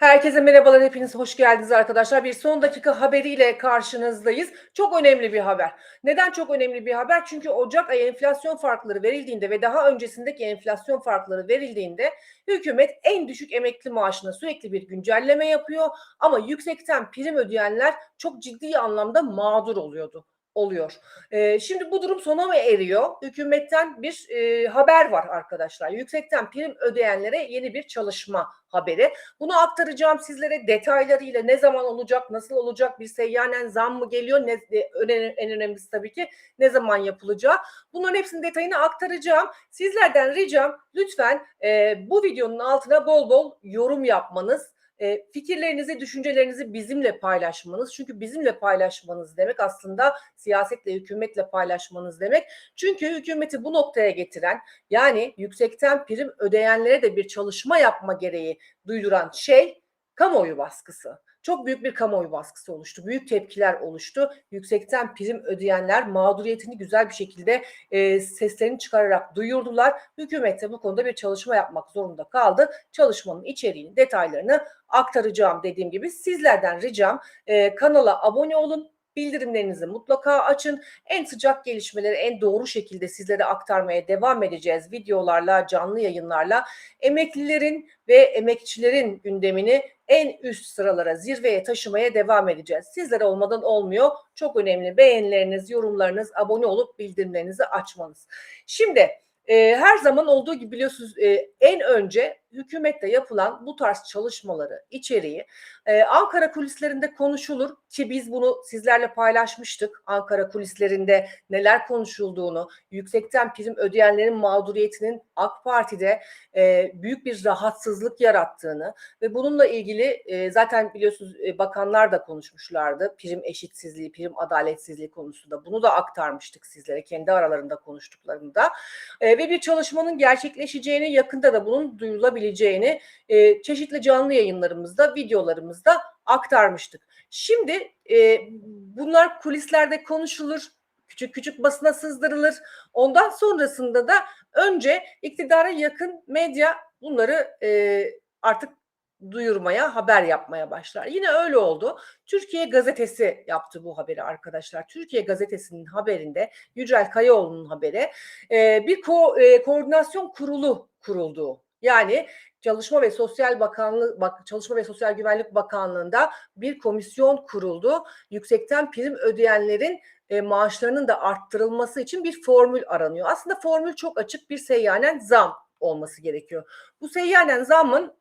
Herkese merhabalar, hepiniz hoş geldiniz arkadaşlar. Bir son dakika haberiyle karşınızdayız. Çok önemli bir haber. Neden çok önemli bir haber? Çünkü Ocak ayı enflasyon farkları verildiğinde ve daha öncesindeki enflasyon farkları verildiğinde hükümet en düşük emekli maaşına sürekli bir güncelleme yapıyor. Ama yüksekten prim ödeyenler çok ciddi anlamda mağdur oluyordu oluyor. E, şimdi bu durum sona mı eriyor? Hükümetten bir e, haber var arkadaşlar. Yüksekten prim ödeyenlere yeni bir çalışma haberi. Bunu aktaracağım sizlere detaylarıyla ne zaman olacak, nasıl olacak, bir seyyanen zam mı geliyor, ne, en, önemlisi tabii ki ne zaman yapılacağı. Bunların hepsinin detayını aktaracağım. Sizlerden ricam lütfen e, bu videonun altına bol bol yorum yapmanız e, fikirlerinizi, düşüncelerinizi bizimle paylaşmanız. Çünkü bizimle paylaşmanız demek aslında siyasetle, hükümetle paylaşmanız demek. Çünkü hükümeti bu noktaya getiren yani yüksekten prim ödeyenlere de bir çalışma yapma gereği duyduran şey kamuoyu baskısı çok büyük bir kamuoyu baskısı oluştu. Büyük tepkiler oluştu. Yüksekten prim ödeyenler mağduriyetini güzel bir şekilde e, seslerini çıkararak duyurdular. Hükümet de bu konuda bir çalışma yapmak zorunda kaldı. Çalışmanın içeriğini, detaylarını aktaracağım dediğim gibi. Sizlerden ricam e, kanala abone olun Bildirimlerinizi mutlaka açın. En sıcak gelişmeleri en doğru şekilde sizlere aktarmaya devam edeceğiz. Videolarla, canlı yayınlarla emeklilerin ve emekçilerin gündemini en üst sıralara, zirveye taşımaya devam edeceğiz. Sizlere olmadan olmuyor. Çok önemli beğenileriniz, yorumlarınız, abone olup bildirimlerinizi açmanız. Şimdi e, her zaman olduğu gibi biliyorsunuz e, en önce hükümette yapılan bu tarz çalışmaları, içeriği e, Ankara kulislerinde konuşulur ki biz bunu sizlerle paylaşmıştık. Ankara kulislerinde neler konuşulduğunu, yüksekten prim ödeyenlerin mağduriyetinin AK Parti'de e, büyük bir rahatsızlık yarattığını ve bununla ilgili e, zaten biliyorsunuz e, bakanlar da konuşmuşlardı. Prim eşitsizliği, prim adaletsizliği konusunda bunu da aktarmıştık sizlere kendi aralarında konuştuklarında. E, ve bir çalışmanın gerçekleşeceğini yakında da bunun duyulabilir olabileceğini e, çeşitli canlı yayınlarımızda, videolarımızda aktarmıştık. Şimdi e, bunlar kulislerde konuşulur, küçük küçük basına sızdırılır. Ondan sonrasında da önce iktidara yakın medya bunları e, artık duyurmaya, haber yapmaya başlar. Yine öyle oldu. Türkiye Gazetesi yaptı bu haberi arkadaşlar. Türkiye Gazetesi'nin haberinde Yücel Kayaoğlu'nun haberi e, bir ko- e, koordinasyon kurulu kurulduğu yani Çalışma ve Sosyal Bakanlığı bak Çalışma ve Sosyal Güvenlik Bakanlığı'nda bir komisyon kuruldu. Yüksekten prim ödeyenlerin e, maaşlarının da arttırılması için bir formül aranıyor. Aslında formül çok açık bir seyyanen zam olması gerekiyor. Bu seyyanen zamın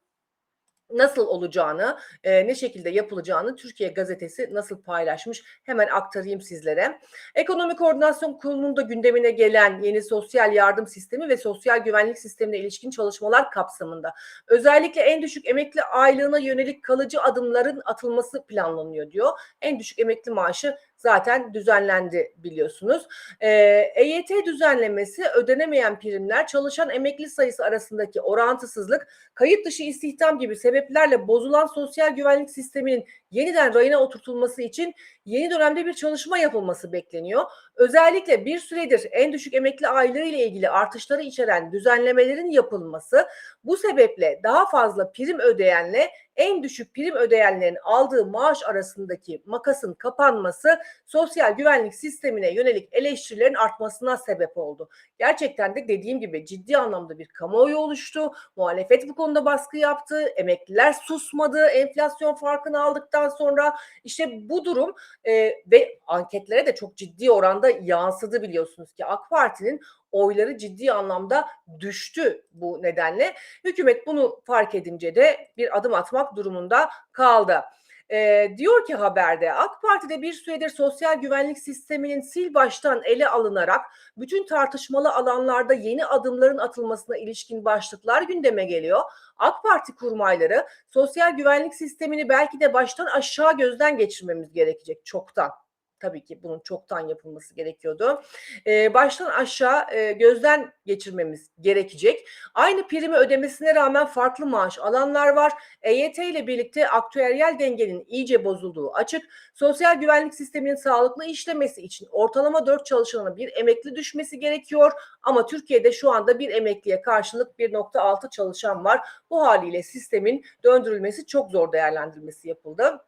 nasıl olacağını, e, ne şekilde yapılacağını Türkiye Gazetesi nasıl paylaşmış hemen aktarayım sizlere. Ekonomi Koordinasyon Kurulu'nun da gündemine gelen yeni sosyal yardım sistemi ve sosyal güvenlik sistemine ilişkin çalışmalar kapsamında özellikle en düşük emekli aylığına yönelik kalıcı adımların atılması planlanıyor diyor. En düşük emekli maaşı zaten düzenlendi biliyorsunuz. E, EYT düzenlemesi ödenemeyen primler, çalışan emekli sayısı arasındaki orantısızlık, kayıt dışı istihdam gibi sebeplerle bozulan sosyal güvenlik sisteminin yeniden rayına oturtulması için yeni dönemde bir çalışma yapılması bekleniyor. Özellikle bir süredir en düşük emekli aylığı ile ilgili artışları içeren düzenlemelerin yapılması bu sebeple daha fazla prim ödeyenle en düşük prim ödeyenlerin aldığı maaş arasındaki makasın kapanması sosyal güvenlik sistemine yönelik eleştirilerin artmasına sebep oldu. Gerçekten de dediğim gibi ciddi anlamda bir kamuoyu oluştu. Muhalefet bu konuda baskı yaptı. Emekliler susmadı. Enflasyon farkını aldıktan sonra işte bu durum e, ve anketlere de çok ciddi oranda yansıdı biliyorsunuz ki AK Parti'nin oyları ciddi anlamda düştü bu nedenle. Hükümet bunu fark edince de bir adım atmak durumunda kaldı. E, diyor ki haberde AK Parti'de bir süredir sosyal güvenlik sisteminin sil baştan ele alınarak bütün tartışmalı alanlarda yeni adımların atılmasına ilişkin başlıklar gündeme geliyor. AK Parti kurmayları sosyal güvenlik sistemini belki de baştan aşağı gözden geçirmemiz gerekecek çoktan Tabii ki bunun çoktan yapılması gerekiyordu. Ee, baştan aşağı e, gözden geçirmemiz gerekecek. Aynı primi ödemesine rağmen farklı maaş alanlar var. EYT ile birlikte aktüeryel dengenin iyice bozulduğu açık. Sosyal güvenlik sisteminin sağlıklı işlemesi için ortalama 4 çalışanına bir emekli düşmesi gerekiyor. Ama Türkiye'de şu anda bir emekliye karşılık 1.6 çalışan var. Bu haliyle sistemin döndürülmesi çok zor değerlendirilmesi yapıldı.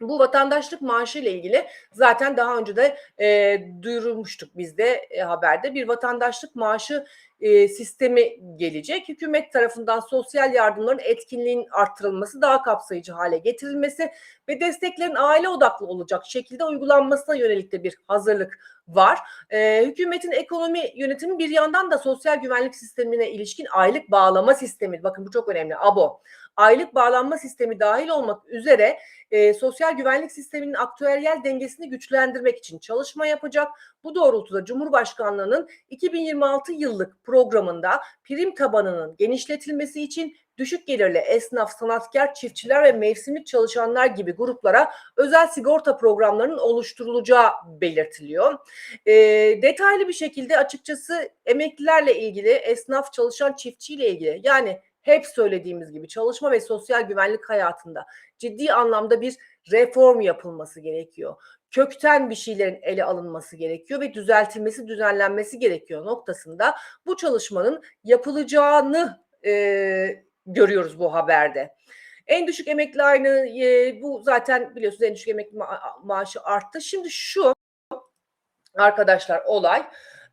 Bu vatandaşlık maaşı ile ilgili zaten daha önce de e, duyurmuştuk biz e, haberde. Bir vatandaşlık maaşı e, sistemi gelecek. Hükümet tarafından sosyal yardımların etkinliğinin arttırılması, daha kapsayıcı hale getirilmesi ve desteklerin aile odaklı olacak şekilde uygulanmasına yönelik de bir hazırlık var. E, hükümetin ekonomi yönetimi bir yandan da sosyal güvenlik sistemine ilişkin aylık bağlama sistemi, bakın bu çok önemli, ABO, aylık bağlanma sistemi dahil olmak üzere e, sosyal güvenlik sisteminin aktüeryel dengesini güçlendirmek için çalışma yapacak. Bu doğrultuda Cumhurbaşkanlığı'nın 2026 yıllık programında prim tabanının genişletilmesi için düşük gelirli esnaf, sanatkar, çiftçiler ve mevsimlik çalışanlar gibi gruplara özel sigorta programlarının oluşturulacağı belirtiliyor. E, detaylı bir şekilde açıkçası emeklilerle ilgili, esnaf, çalışan, çiftçiyle ilgili yani hep söylediğimiz gibi çalışma ve sosyal güvenlik hayatında ciddi anlamda bir reform yapılması gerekiyor. Kökten bir şeylerin ele alınması gerekiyor ve düzeltilmesi, düzenlenmesi gerekiyor noktasında bu çalışmanın yapılacağını e, görüyoruz bu haberde. En düşük emekli aynı e, bu zaten biliyorsunuz en düşük emekli ma- maaşı arttı. Şimdi şu arkadaşlar olay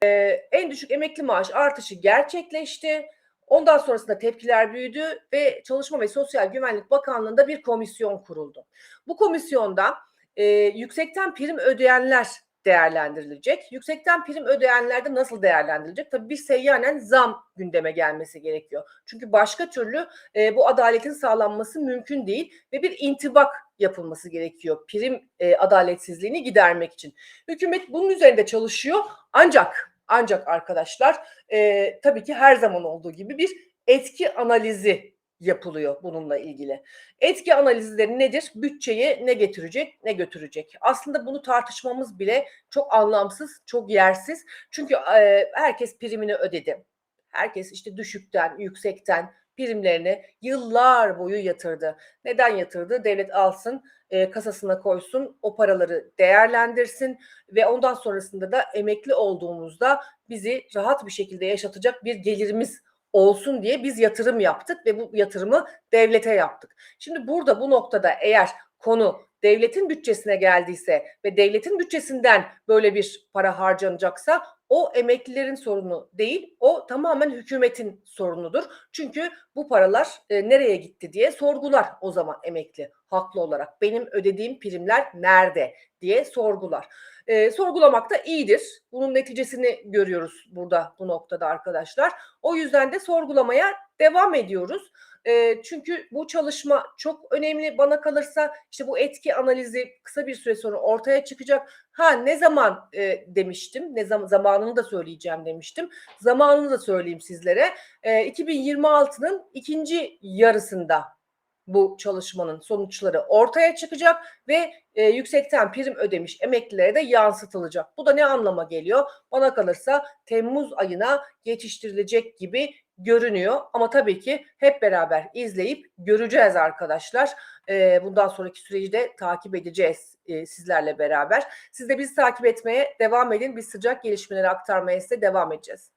e, en düşük emekli maaş artışı gerçekleşti. Ondan sonrasında tepkiler büyüdü ve Çalışma ve Sosyal Güvenlik Bakanlığı'nda bir komisyon kuruldu. Bu komisyonda e, yüksekten prim ödeyenler değerlendirilecek. Yüksekten prim ödeyenlerde nasıl değerlendirilecek? Tabii bir seyyanen zam gündeme gelmesi gerekiyor. Çünkü başka türlü e, bu adaletin sağlanması mümkün değil ve bir intibak yapılması gerekiyor prim e, adaletsizliğini gidermek için. Hükümet bunun üzerinde çalışıyor ancak ancak arkadaşlar e, tabii ki her zaman olduğu gibi bir etki analizi yapılıyor bununla ilgili. Etki analizleri nedir? Bütçeye ne getirecek, ne götürecek? Aslında bunu tartışmamız bile çok anlamsız, çok yersiz. Çünkü e, herkes primini ödedi. Herkes işte düşükten, yüksekten primlerini yıllar boyu yatırdı. Neden yatırdı? Devlet alsın, e, kasasına koysun, o paraları değerlendirsin ve ondan sonrasında da emekli olduğumuzda bizi rahat bir şekilde yaşatacak bir gelirimiz olsun diye biz yatırım yaptık ve bu yatırımı devlete yaptık. Şimdi burada bu noktada eğer konu devletin bütçesine geldiyse ve devletin bütçesinden böyle bir para harcanacaksa o emeklilerin sorunu değil, o tamamen hükümetin sorunudur. Çünkü bu paralar e, nereye gitti diye sorgular o zaman emekli haklı olarak. Benim ödediğim primler nerede diye sorgular. E, sorgulamak da iyidir. Bunun neticesini görüyoruz burada bu noktada arkadaşlar. O yüzden de sorgulamaya devam ediyoruz. E, çünkü bu çalışma çok önemli bana kalırsa işte bu etki analizi kısa bir süre sonra ortaya çıkacak. Ha ne zaman e, demiştim, ne zaman zamanını da söyleyeceğim demiştim. Zamanını da söyleyeyim sizlere. E, 2026'nın ikinci yarısında bu çalışmanın sonuçları ortaya çıkacak ve e, yüksekten prim ödemiş emeklilere de yansıtılacak. Bu da ne anlama geliyor? Bana kalırsa Temmuz ayına geçiştirilecek gibi görünüyor. Ama tabii ki hep beraber izleyip göreceğiz arkadaşlar. E, bundan sonraki süreci de takip edeceğiz e, sizlerle beraber. Siz de bizi takip etmeye devam edin. Biz sıcak gelişmeleri aktarmaya size devam edeceğiz.